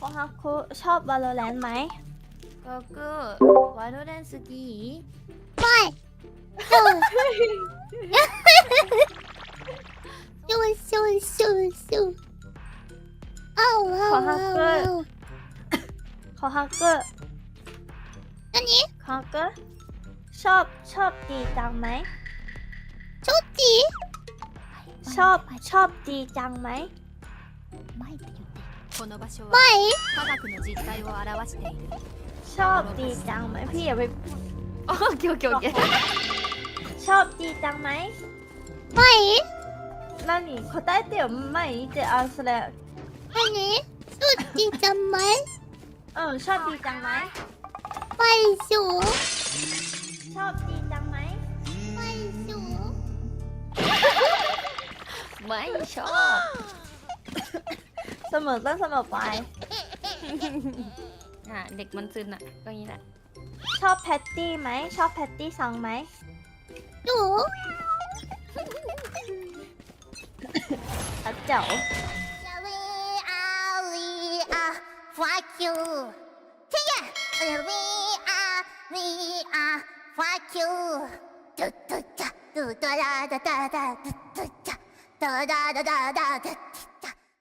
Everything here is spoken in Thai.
โอฮาคุชอบ Valorant ไหมก็ก็วาโดแดนสกีไม่จูจูจูจูจูโอ้โหขอฮักเกอร์ขอฮักเกอร์อันนี้ขอฮักเกอร์ชอบชอบตีจังไหมชอบตีชอบชอบตีจังไหมไม่ตี ไม่ชอบดีจังไหมพี่อย่าไปโอเคโอเคโอเคชอบดีจังไหมไม่นั่นนี่เขาได้เดี๋ยวไม่เดี๋อาะอันนี้ชอบดีจังไหมเออชอบดีจังไหมไปสูชอบดีจังไหมไม่ชอบ เสมอต้นเสมอปลายอะเด็กมันซึนอะก็งี้แหละชอบแพตตี้ไหมชอบแพตตี้ซังไหมหนูอะเจ๋ว We are we are fuck you เที่ย We are we are fuck you ตุ๊ดตุ๊ดจ้ะตุ๊ดดาดาดาดาตุ๊